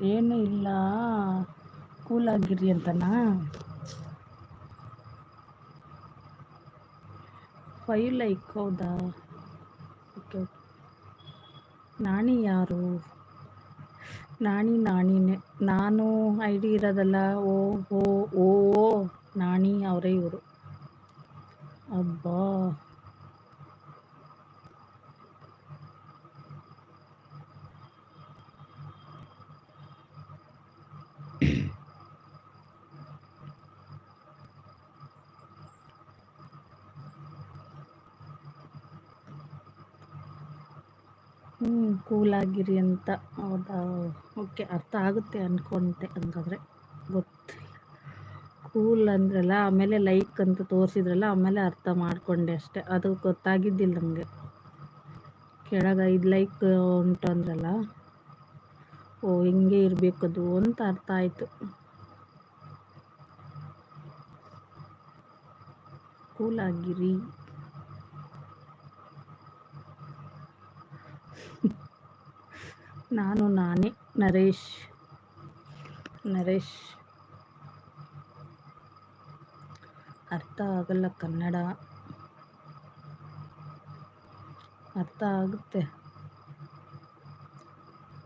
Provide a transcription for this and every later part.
ಏನು ಇಲ್ಲ. ಕೂಲಾಗಿರಿ ಅಂತನಾ? ಫೈವ್ ಲೈಕ್ ಹೌದಾ? ಓಕೆ ಓಕೆ ನಾಣಿ ಯಾರು? ನಾಣಿ ನಾಣಿನೇ. ನಾನು ಐ ಡಿ ಇರೋದಲ್ಲ. ಓ ಓ ಓ, ನಾಣಿ ಅವರೇ ಇವರು. ಅಬ್ಬಾ. ಹ್ಞೂ ಕೂಲಾಗಿರಿ ಅಂತ ಹೌದಾ? ಓಕೆ ಅರ್ಥ ಆಗುತ್ತೆ ಅಂದ್ಕೊಂಡೆ ಹಂಗಾದ್ರೆ. ಗೊತ್ತಿಲ್ಲ. ಕೂಲ್ ಅಂದ್ರಲ್ಲ, ಆಮೇಲೆ ಲೈಕ್ ಅಂತ ತೋರಿಸಿದ್ರಲ್ಲ, ಆಮೇಲೆ ಅರ್ಥ ಮಾಡ್ಕೊಂಡೆ ಅಷ್ಟೆ. ಅದು ಗೊತ್ತಾಗಿದ್ದಿಲ್ಲ ನನಗೆ ಕೆಳಗೆ ಐದು ಲೈಕ್ ಉಂಟು ಅಂದ್ರಲ್ಲ ಓ, ಹಿಂಗೆ ಅದು ಅಂತ ಅರ್ಥ ಆಯಿತು. ಕೂಲಾಗಿರಿ ನಾನು ನಾನೇ ನರೇಶ್. ನರೇಶ್. ಅರ್ಥ ಆಗಲ್ಲ ಕನ್ನಡ. ಅರ್ಥ ಆಗುತ್ತೆ.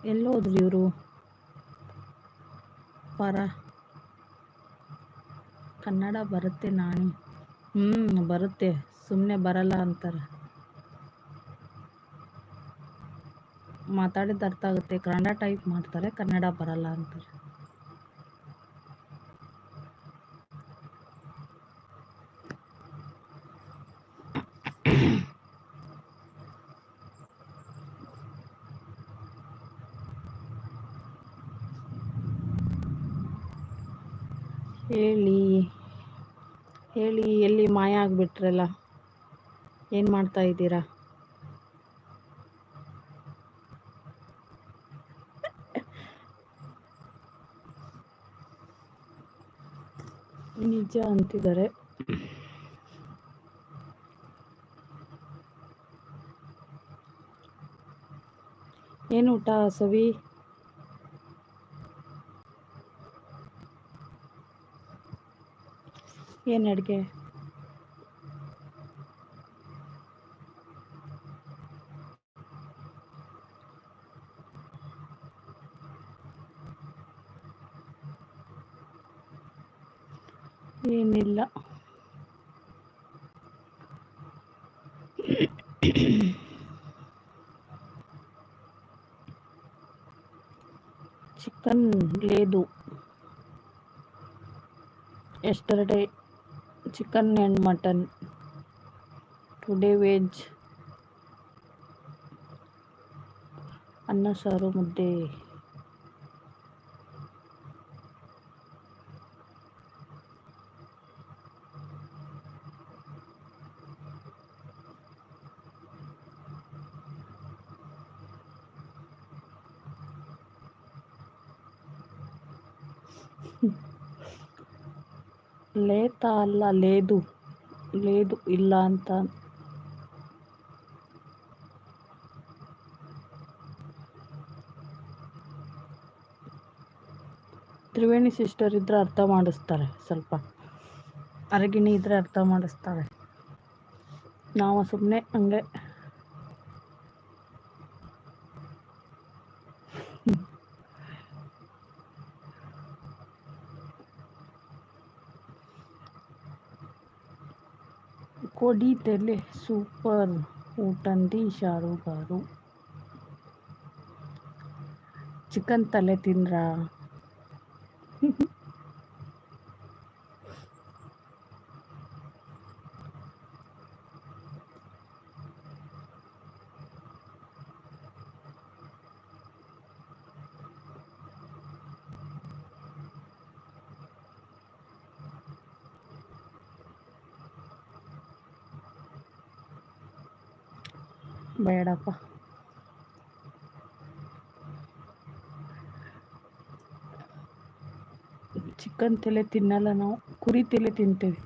ಎಲ್ಲೋದ್ರು ಇವರು? ಪರ. ಕನ್ನಡ ಬರುತ್ತೆ ನಾಣಿ. ಹ್ಞೂ ಬರುತ್ತೆ. ಸುಮ್ಮನೆ ಬರಲ್ಲ ಅಂತಾರೆ. ಮಾತಾಡಿದ ಅರ್ಥ ಆಗುತ್ತೆ. ಕನ್ನಡ ಟೈಪ್ ಮಾಡ್ತಾರೆ, ಕನ್ನಡ ಬರಲ್ಲ ಅಂತಾರೆ. ಹೇಳಿ ಹೇಳಿ, ಎಲ್ಲಿ ಮಾಯ ಆಗಿಬಿಟ್ರಲ್ಲ? ಏನು ಮಾಡ್ತಾ ಇದ್ದೀರಾ? ನಿಜ ಅಂತಿದ್ದಾರೆ. ಏನು ಊಟ ಸವಿ? ಏನು ಅಡುಗೆ? ಏನಿಲ್ಲ చికెన్ లేదు yesterday chicken and mutton today veg అన్న సారు ముద్దే ಲೇತ ಅಲ್ಲ ಲೇದು ಲೇದು ಇಲ್ಲ ಅಂತ. ತ್ರಿವೇಣಿ ಸಿಸ್ಟರ್ ಇದ್ರೆ ಅರ್ಥ ಮಾಡಿಸ್ತಾರೆ ಸ್ವಲ್ಪ. ಅರಗಿಣಿ ಇದ್ರೆ ಅರ್ಥ ಮಾಡಿಸ್ತಾರೆ. ನಾವು ಸುಮ್ಮನೆ ಹಂಗೆ కొడి తెలే సూపర్ ಊಟಂದಿ ಶಾರು గారు ಚಿಕನ್ ತಲೆ ತಿಂದ್ರಾ ಬೇಡಪ್ಪ. ಚಿಕನ್ ತಲೆ ತಿನ್ನಲ್ಲ ನಾವು ಕುರಿ ತಲೆ ತಿಂತೇವೆ.